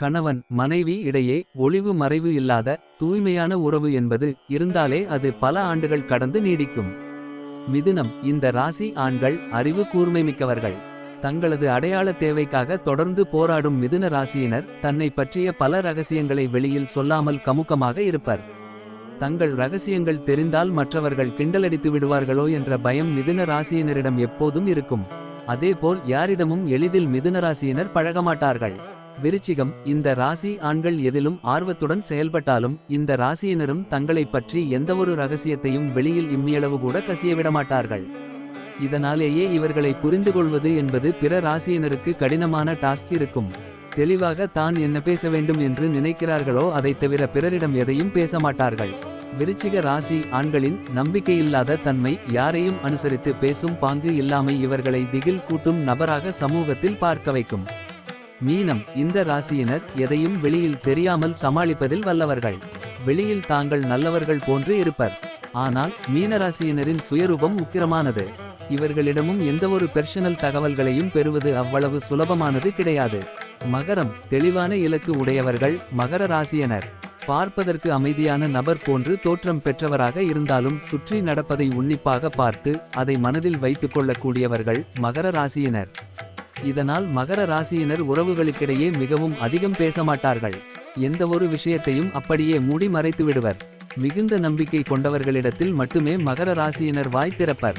கணவன் மனைவி இடையே ஒளிவு மறைவு இல்லாத தூய்மையான உறவு என்பது இருந்தாலே அது பல ஆண்டுகள் கடந்து நீடிக்கும். மிதுனம் இந்த ராசி ஆண்கள் அறிவு கூர்மை மிக்கவர்கள் தங்களது அடையாள தேவைக்காக தொடர்ந்து போராடும் மிதுன ராசியினர் தன்னை பற்றிய பல ரகசியங்களை வெளியில் சொல்லாமல் கமுக்கமாக இருப்பர். தங்கள் ரகசியங்கள் தெரிந்தால் மற்றவர்கள் கிண்டலடித்து விடுவார்களோ என்ற பயம் மிதுன ராசியினரிடம் எப்போதும் இருக்கும். அதேபோல் யாரிடமும் எளிதில் மிதுன ராசியினர் பழகமாட்டார்கள். விருச்சிகம் இந்த ராசி ஆண்கள் எதிலும் ஆர்வத்துடன் செயல்பட்டாலும் இந்த ராசியினரும் தங்களைப் பற்றி எந்தவொரு ரகசியத்தையும் வெளியில் இம்மியளவு கூட கசியவிடமாட்டார்கள். இதனாலேயே இவர்களை புரிந்து கொள்வது என்பது பிற ராசியினருக்கு கடினமான டாஸ்க் இருக்கும். தெளிவாக தான் என்ன பேச வேண்டும் என்று நினைக்கிறார்களோ அதைத் தவிர பிறரிடம் எதையும் பேச மாட்டார்கள் விருச்சிக ராசி ஆண்களின் நம்பிக்கையில்லாத தன்மை யாரையும் அனுசரித்து பேசும் பாங்கு இல்லாமை இவர்களை திகில் கூட்டும் நபராக சமூகத்தில் பார்க்க வைக்கும். மீனம் இந்த ராசியினர் எதையும் வெளியில் தெரியாமல் சமாளிப்பதில் வல்லவர்கள். வெளியில் தாங்கள் நல்லவர்கள் போன்று இருப்பர். ஆனால் மீனராசியினரின் சுயரூபம் உக்கிரமானது. இவர்களிடமும் எந்தவொரு பெர்சனல் தகவல்களையும் பெறுவது அவ்வளவு சுலபமானது கிடையாது. மகரம் தெளிவான இலக்கு உடையவர்கள் மகர ராசியனர். பார்ப்பதற்கு அமைதியான நபர் போன்று தோற்றம் பெற்றவராக இருந்தாலும் சுற்றி நடப்பதை உன்னிப்பாக பார்த்து அதை மனதில் வைத்துக் கொள்ளக்கூடியவர்கள் மகர ராசியினர். இதனால் மகர ராசியினர் உறவுகளுக்கிடையே மிகவும் அதிகம் பேச மாட்டார்கள். எந்தவொரு விஷயத்தையும் அப்படியே மூடி மறைத்து விடுவர் மிகுந்த நம்பிக்கை கொண்டவர்களிடத்தில் மட்டுமே மகர ராசியினர் வாய் திறப்பர்.